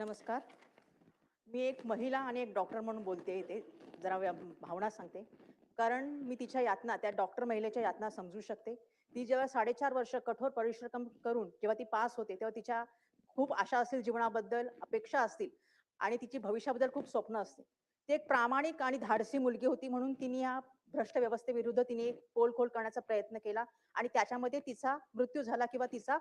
नमस्कार. मी एक महिला आणि एक डॉक्टर म्हणून बोलते इथे. जरा भावना सांगते. कारण मी तिच्या यातना त्या डॉक्टर महिलेच्या यातना समजू शकते. ती जेव्हा साडेचार वर्ष कठोर परिश्रम करून जेव्हा ती पास होते तेव्हा तिच्या खूप आशा असतील जीवनाबद्दल अपेक्षा असतील आणि तिची भविष्याबद्दल खूप स्वप्न असते. ती एक प्रामाणिक आणि धाडसी मुलगी होती म्हणून तिने या भ्रष्ट व्यवस्थेविरुद्ध तिने एक पोल खोल करण्याचा प्रयत्न केला आणि त्याच्यामध्ये तिचा मृत्यू झाला किंवा तिचा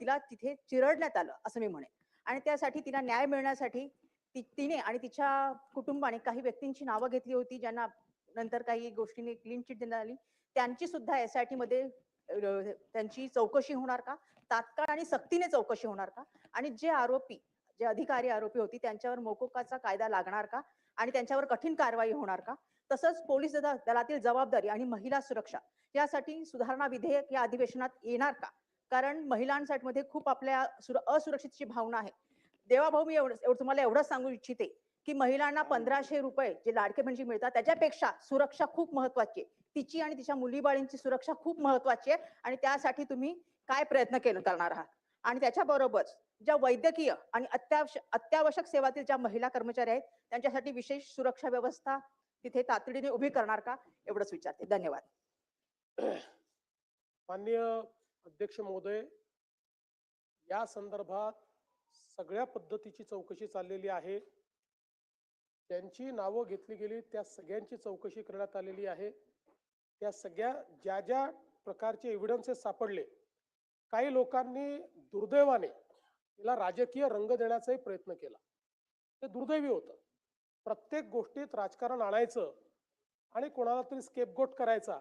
तिला तिथे चिरडण्यात आलं असं मी म्हणेन. आणि त्यासाठी तिला न्याय मिळण्यासाठी ती तिने आणि तिच्या कुटुंबाने काही व्यक्तींची नावं घेतली होती ज्यांना नंतर काही गोष्टींनी क्लीन चिट देण्यात आली. त्यांची सुद्धा एस आय टी मध्ये त्यांची चौकशी होणार का? तात्काळ आणि सक्तीने चौकशी होणार का? आणि जे आरोपी जे अधिकारी आरोपी होती त्यांच्यावर मोकोकाचा कायदा लागणार का? आणि त्यांच्यावर कठीण कारवाई होणार का? तसंच पोलीस दलातील जबाबदारी आणि महिला सुरक्षा यासाठी सुधारणा विधेयक या अधिवेशनात येणार का? कारण महिलांसाठी मध्ये खूप आपल्या सुर- असुरक्षितची भावना आहे. देवाभाऊ मी एवढं तुम्हाला एवढंच सांगू इच्छिते की महिलांना पंधराशे रुपये जे लाडके बहिणी मिळतात त्याच्यापेक्षा सुरक्षा खूप महत्वाची आहे. तिची आणि तिच्या मुलीबाळींची सुरक्षा खूप महत्वाची आहे आणि त्यासाठी तुम्ही काय प्रयत्न केलं करणार आहात? आणि त्याच्याबरोबर ज्या वैद्यकीय आणि अत्यावश्यक अत्यावश्यक सेवातील ज्या महिला कर्मचारी आहेत त्यांच्यासाठी विशेष सुरक्षा व्यवस्था तिथे तातडीने उभी करणार का? एवढंच विचारते. धन्यवाद. माननीय अध्यक्ष महोदय या संदर्भात सगळ्या पद्धतीची चौकशी चाललेली आहे. त्यांची नावं घेतली गेली त्या सगळ्यांची चौकशी करण्यात आलेली आहे. त्या सगळ्या ज्या ज्या प्रकारचे एव्हिडन्सेस सापडले काही लोकांनी दुर्दैवाने तिला राजकीय रंग देण्याचाही प्रयत्न केला. ते दुर्दैवी होतं. प्रत्येक गोष्टीत राजकारण आणायचं आणि कोणाला तरी स्केपगोट करायचा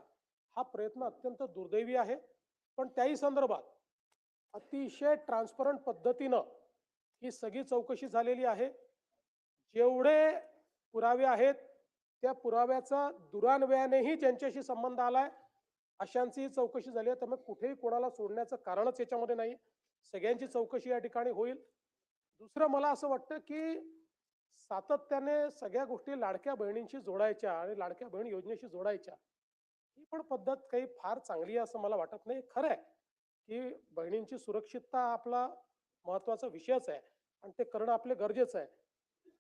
हा प्रयत्न अत्यंत दुर्दैवी आहे. पण त्याही संदर्भात अतिशय ट्रान्सपरंट पद्धतीनं ही सगळी चौकशी झालेली आहे. जेवढे पुरावे आहेत त्या पुराव्याचा दुरान्वयानेही ज्यांच्याशी संबंध आलाय अशांची चौकशी झाली आहे. त्यामुळे कुठेही कोणाला सोडण्याचं कारणच याच्यामध्ये नाही. सगळ्यांची चौकशी या ठिकाणी होईल. दुसरं मला असं वाटतं की सातत्याने सगळ्या गोष्टी लाडक्या बहिणींशी जोडायच्या आणि लाडक्या बहीण योजनेशी जोडायच्या. ही पण पद्धत काही फार चांगली आहे असं मला वाटत नाही. खरं आहे की बहिणींची सुरक्षितता आपला महत्त्वाचा विषयच आहे आणि ते करणं आपले गरजेचं आहे.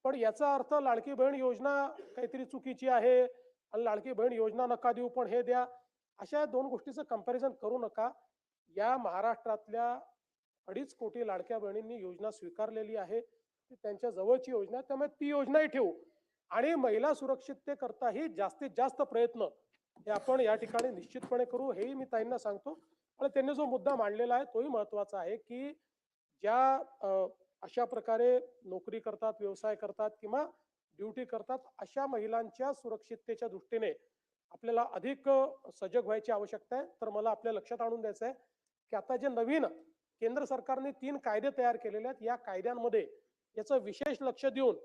पण याचा अर्थ लाडकी बहीण योजना काहीतरी चुकीची आहे आणि लाडकी बहीण योजना नका देऊ पण हे द्या. अशा दोन गोष्टीचं कंपॅरिझन करू नका. या महाराष्ट्रातल्या अडीच कोटी लाडक्या बहिणींनी योजना स्वीकारलेली आहे. ती त्यांच्या जवळची योजना त्यामुळे ती योजनाही ठेवू. आणि महिला सुरक्षिततेकरताही जास्तीत जास्त प्रयत्न हे आपण या ठिकाणी निश्चितपणे करू हेही मी ताईंना सांगतो. आणि त्यांनी जो मुद्दा मांडलेला आहे तोही महत्त्वाचा आहे की ज्या अशा प्रकारे नोकरी करतात व्यवसाय करतात किंवा ड्युटी करतात अशा महिलांच्या सुरक्षिततेच्या दृष्टीने आपल्याला अधिक सजग व्हायची आवश्यकता आहे. तर मला आपल्या लक्षात आणून द्यायचं आहे की आता जे नवीन केंद्र सरकारने तीन कायदे तयार केलेले आहेत या कायद्यांमध्ये याचं विशेष लक्ष देऊन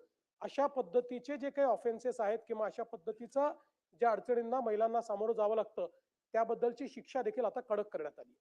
अशा पद्धतीचे जे काही ऑफेन्सेस आहेत किंवा अशा पद्धतीचं ज्या अडचणींना महिलांना सामोरं जावं लागतं त्याबद्दलची शिक्षा देखील आता कडक करण्यात आली